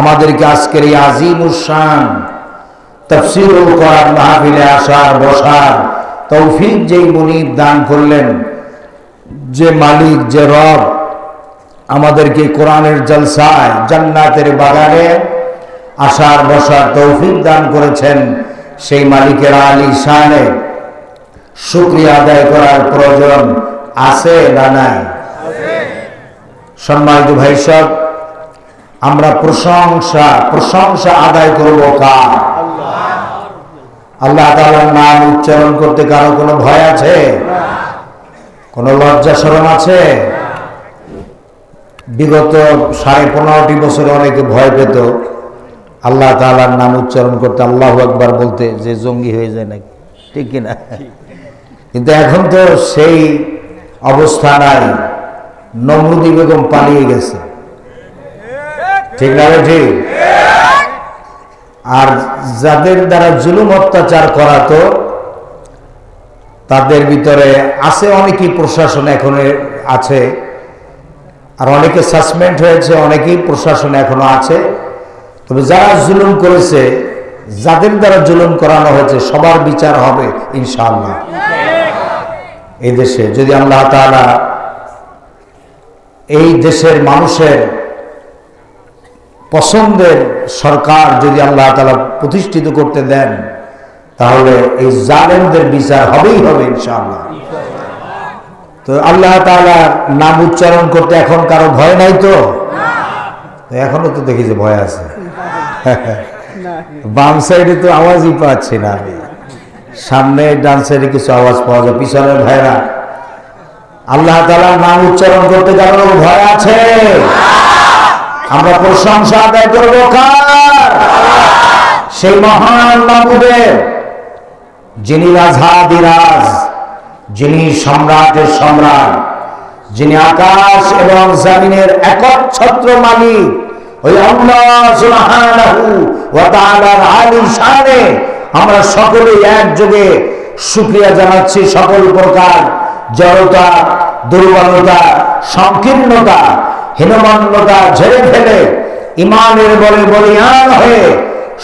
আমাদেরকে আজকের এই আজিমুস শান, তাফসীরুল কোরআন মাহফিলে আসার, বসার তৌফিক যেই মুনিব দান করলেন, যে মালিক, যে রব, আমাদেরকে কোরআনের জলসায়, জান্নাতের বাগানে আসার, বসার তৌফিক দান করেছেন সেই মালিকের আলী শানে। শুক্রিয়া আদায় করার প্রয়োজন আছে না নাই? সম্মানিত ভাই সব আমরা প্রশংসা প্রশংসা আদায় করব কার? আল্লাহ তাআলার নাম উচ্চারণ করতে কারও কোনো ভয় আছে? কোনো লজ্জা শরম আছে? বিগত সাড়ে পনেরোটি বছরে অনেকে ভয় পেত। আল্লাহ তাআলার নাম উচ্চারণ করতে আল্লাহ একবার বলতে যে জঙ্গি হয়ে যায় নাকি। ঠিক কিনা? কিন্তু এখন তো সেই অবস্থা নাই। নমরুদি বেগম পালিয়ে গেছে। ঠিক না আর যাদের দ্বারা জুলুম অত্যাচার করাতো তাদের ভিতরে আছে অনেকেই প্রশাসন এখন আছে, আর অনেকে সাসপেন্ড হয়েছে, অনেকেই প্রশাসন এখনও আছে। তবে যারা জুলুম করেছে, যাদের দ্বারা জুলুম করানো হয়েছে, সবার বিচার হবে, ইনশাআল্লাহ। এই দেশে যদি আল্লাহ তাআলা এই দেশের মানুষের পছন্দের সরকার যদি আল্লাহ তালা প্রতিষ্ঠিত করতে দেন তাহলে এই জালেমদের বিচার হবেই হবে ইনশাআল্লাহ। তো আল্লাহ তাআলার নাম উচ্চারণ করতে এখন কারও ভয় নাই তো? তো এখনও তো দেখি যে ভয় আছে। বাম সাইডে তো আওয়াজই পাচ্ছি না আমি। সামনে ডান সাইডে কিছু আওয়াজ পাওয়া যায় পিছনের ভাইরা আল্লাহ তাআলার নাম উচ্চারণ করতে কারও ভয় আছে। আমরা প্রশংসা আদায় করব কার? সেই মহান মাহবুবের, যিনি রাজাদিরাজ যিনি সম্রাটের সম্রাট, যিনি আকাশ এবং জামিনের একচ্ছত্র মালিক, ওই আমরা সকলে একযোগে শুকরিয়া জানাচ্ছি সকল প্রকার জড়তা, দুর্বলতা, সংকীর্ণতা, হীনমান্যতা ঝেড়ে ফেলে ইমানের বলে বলিয়ান হয়ে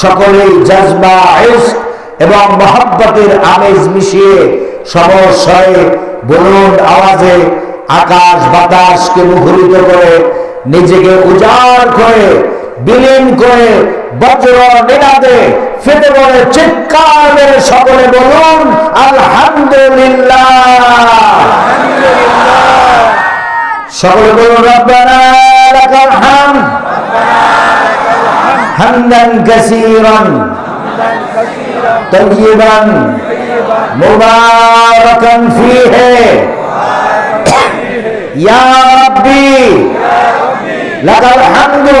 সকলেই জাজবা ইশক এবং মহব্বতের আমেজ মিশিয়ে সমস্যায় বলুন আওয়াজে আকাশ বাতাসকে মুখরিত করে নিজেকে উজাড় করে বিলীন করে বজ্র নিরাদে ফেটে পড়ে চিৎকার সকলে বলুন, আলহামদুলিল্লাহ। সকলে বলুন, রব্বানা হাম হামদান কাসীরান। তাইয়িবান। মুবারাকান ফীহি। ইয়া রাব্বি। লাকাল হামদু।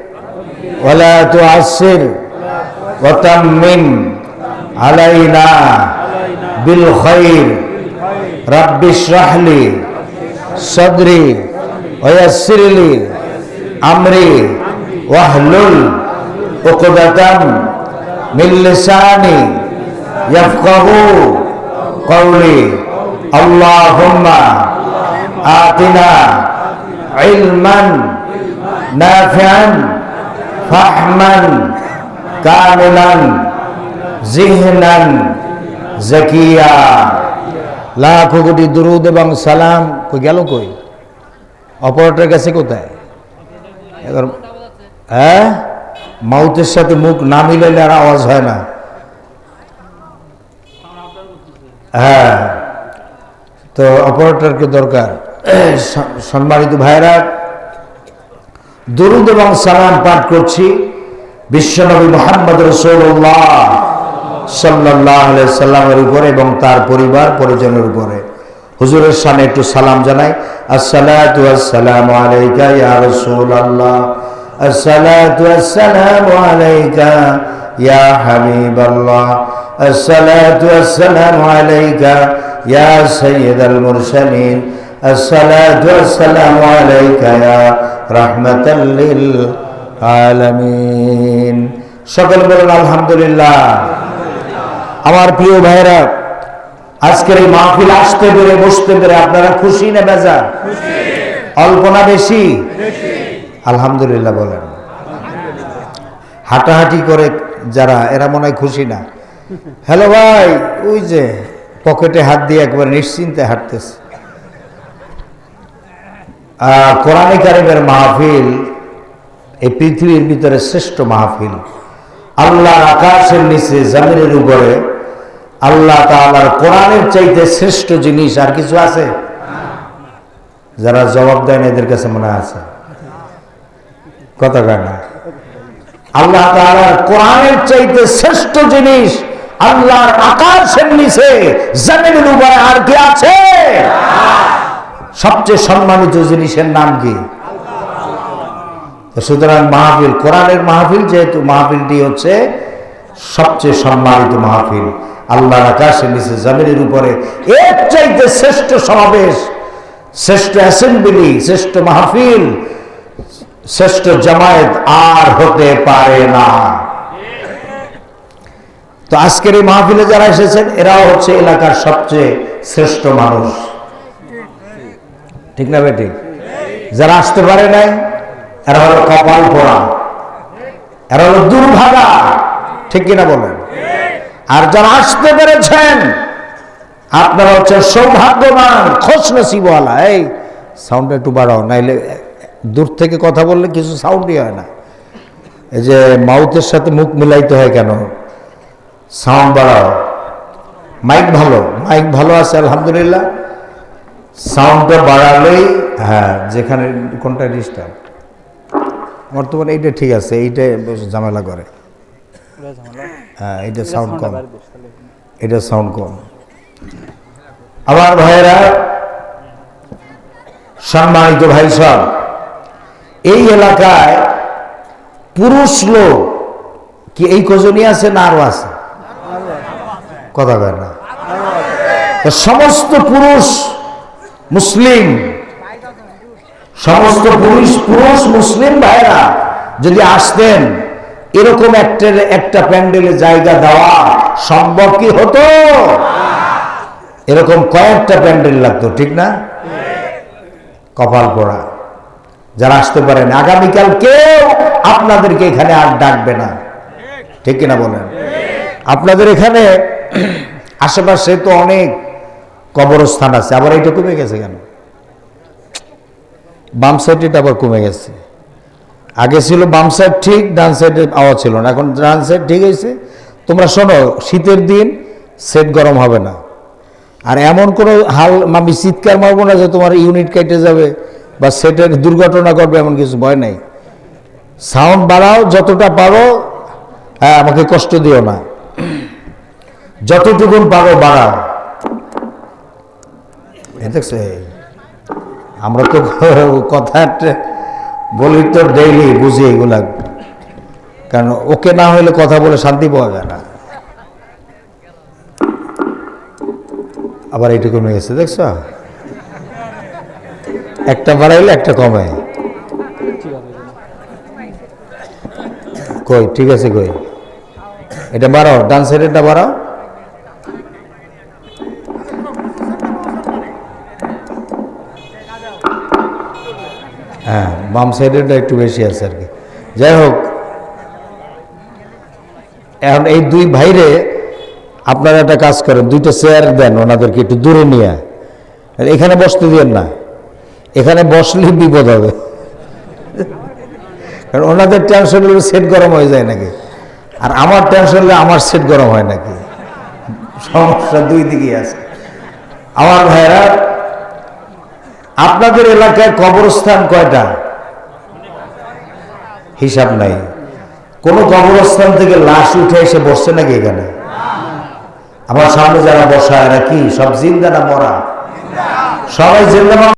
ولا تعسر وتمم علينا بالخير رب اشرح لي صدري ويسر لي أمري واحلل عقدة من لساني يفقه قولي اللهم آتنا علما نافعا ফাহমান, কামিলান, জিহনান, জাকিয়া। লাখ কোটি দুরুদ এবং সালাম কই গেল কই? অপরাটার কাছে কোথায়? এবার হ্যাঁ? মাউতের সাথে মুখ না মিলাইলে আর আওয়াজ হয় না। হ্যাঁ। তো অপারেটরকে দরকার? সম্মানিত ভাইরা দরুদ এবং সালাম পাঠ করছি। বিশ্বনবী মোহাম্মদ রসৌল্লাহ সাল্লাহ সাল্লামের উপরে এবং তার পরিবার, পরিজনের উপরে। হুজুরের সামনে একটু সালাম জানাই। আসসালাতু আলাইকা ইয়া রাসূলুল্লাহ। الصلاة والسلام عليك يا رحمة للعالمين সকল বলুন আলহামদুলিল্লাহ আমার প্রিয় ভাইরা আজকের এই মাহফিল আসতে পেরে বসতে পেরে আপনারা খুশি না বেজা অল্প না বেশি আলহামদুলিল্লাহ বলেন হাঁটাহাঁটি করে যারা এরা মনে হয় খুশি না হ্যালো ভাই ওই যে পকেটে হাত দিয়ে একবার নিশ্চিন্তে হাঁটতেছে আহ, কোরআনে কারিমের মাহফিল এই পৃথিবীর ভিতরে শ্রেষ্ঠ মাহফিল। আল্লাহর আকাশের নিচে জমিনের উপরে আল্লাহ তাআলার কোরআনের চাইতে শ্রেষ্ঠ জিনিস আর কিছু আছে? যারা জবাব দেন এদের কাছে মনে আছে। কথা না? আল্লাহ তাআলার কোরআনের চাইতে শ্রেষ্ঠ জিনিস আল্লাহর আকাশের নিচে জমিনের উপরে আর কি আছে? সবচেয়ে সম্মানিত জিনিসের নাম কি? সুতরাং মাহফিল, কোরআনের মাহফিল যেহেতু, মাহফিলটি হচ্ছে সবচেয়ে সম্মানিত মাহফিল। আল্লাহর আকাশের নিচে জমিনের উপরে এর চাইতে শ্রেষ্ঠ সমাবেশ, শ্রেষ্ঠ অ্যাসেম্বলি, শ্রেষ্ঠ মাহফিল, শ্রেষ্ঠ জামায়াত আর হতে পারে না। তো আজকের এই মাহফিলে যারা এসেছেন, এরাও হচ্ছে এলাকার সবচেয়ে শ্রেষ্ঠ মানুষ। ঠিক না বেটি? যারা আসতে পারে নাই, এরা হলো কপাল পোড়া। এরা হলো দুর্ভাগা। ঠিক কিনা বলেন? আর যারা আসতে পেরেছেন, আপনারা হচ্ছে সৌভাগ্যবান খোঁজ নসিবওয়ালা এই সাউন্ডটা একটু বাড়াও, নাইলে দূর থেকে কথা বললে কিছু সাউন্ডই হয় না। এই যে মাউথের সাথে মুখ মিলাইতে হয় কেন? সাউন্ড বাড়াও। মাইক ভালো মাইক ভালো আছে, আলহামদুলিল্লাহ। সাউন্ডটা বাড়ালেই হ্যাঁ যেখানে কোনটা ডিস্টার্ব বর্তমানে এইটা ঠিক আছে এইটা বেশ ঝামেলা করে। হ্যাঁ এইটা সাউন্ড কম। এটা সাউন্ড কম। আমার ভাইয়েরা সম্মানিত ভাই সব এই এলাকায় পুরুষ লোক কি এই কজনই আছে না আরও আছে? কথা কয় না। সমস্ত পুরুষ মুসলিম। সমস্ত পুরুষ পুরুষ, মুসলিম ভাইরা যদি আসতেন, এরকম একটা একটা প্যান্ডেলে জায়গা দেওয়া সম্ভব কি হতো? এরকম কয়েকটা প্যান্ডেল লাগতো, ঠিক না? কপাল পড়া। যারা আসতে পারেন, আগামীকাল কেউ আপনাদেরকে এখানে আর ডাকবে না। ঠিক কিনা বলেন? আপনাদের এখানে আশেপাশে তো অনেক কবরস্থান আছে। আবার এইটা কমে গেছে কেন? বাম সাইডটা আবার কমে গেছে। আগে ছিল বাম সাইড ঠিক, ডান সাইডের আওয়াজ ছিল না। এখন ডান সাইড ঠিক হয়েছে। তোমরা শোনো, শীতের দিন সেট গরম হবে না। আর এমন কোনো হাল আমি চিৎকার মারবো না যে তোমার ইউনিট কেটে যাবে বা সেটের দুর্ঘটনা ঘটবে এমন কিছু ভয় নাই। সাউন্ড বাড়াও, যতটা পারো হ্যাঁ আমাকে কষ্ট দিও না। যতটুকুন পারো বাড়াও। দেখছ? আমরা তো কথা বলি তো ডেইলি বুঝি এগুলা। কারণ ওকে না হলে কথা বলে শান্তি পাওয়া যায় না। আবার এইটা কমে গেছে, দেখছ? একটা বাড়াইলে একটা কমে। কই, ঠিক আছে কই। এটা বাড়াও, ডান সাইডেরটা বাড়াও হ্যাঁ বাম সাইডেরটা একটু বেশি আছে আর কি। যাই হোক, এখন এই দুই ভাইরে আপনারা একটা কাজ করেন, দুইটা চেয়ার দেন ওনাদেরকে একটু দূরে নিয়ে। এখানে বসতে দিয়েন না, এখানে বসলে বিপদ হবে। কারণ ওনাদের টেনশন হলে সেট গরম হয়ে যায় নাকি? আর আমার টেনশন হলে আমার সেট গরম হয় নাকি? সমস্যা দুই দিকেই আছে। আমার ভাইরা, আপনাদের এলাকায় কবরস্থান কয়টা? হিসাব নাই। কোন কবরস্থান থেকে লাশ উঠে এসে বসছে নাকি এখানে? আমার সামনে যারা বসা এরা কি? সব জিন্দা না মরা? সবাই জিন্দা